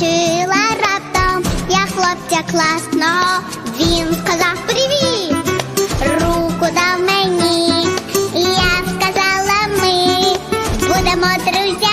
побачила раптом, я хлопця класно, він сказав привіт, руку дав мені, і я сказала, ми будемо друзі.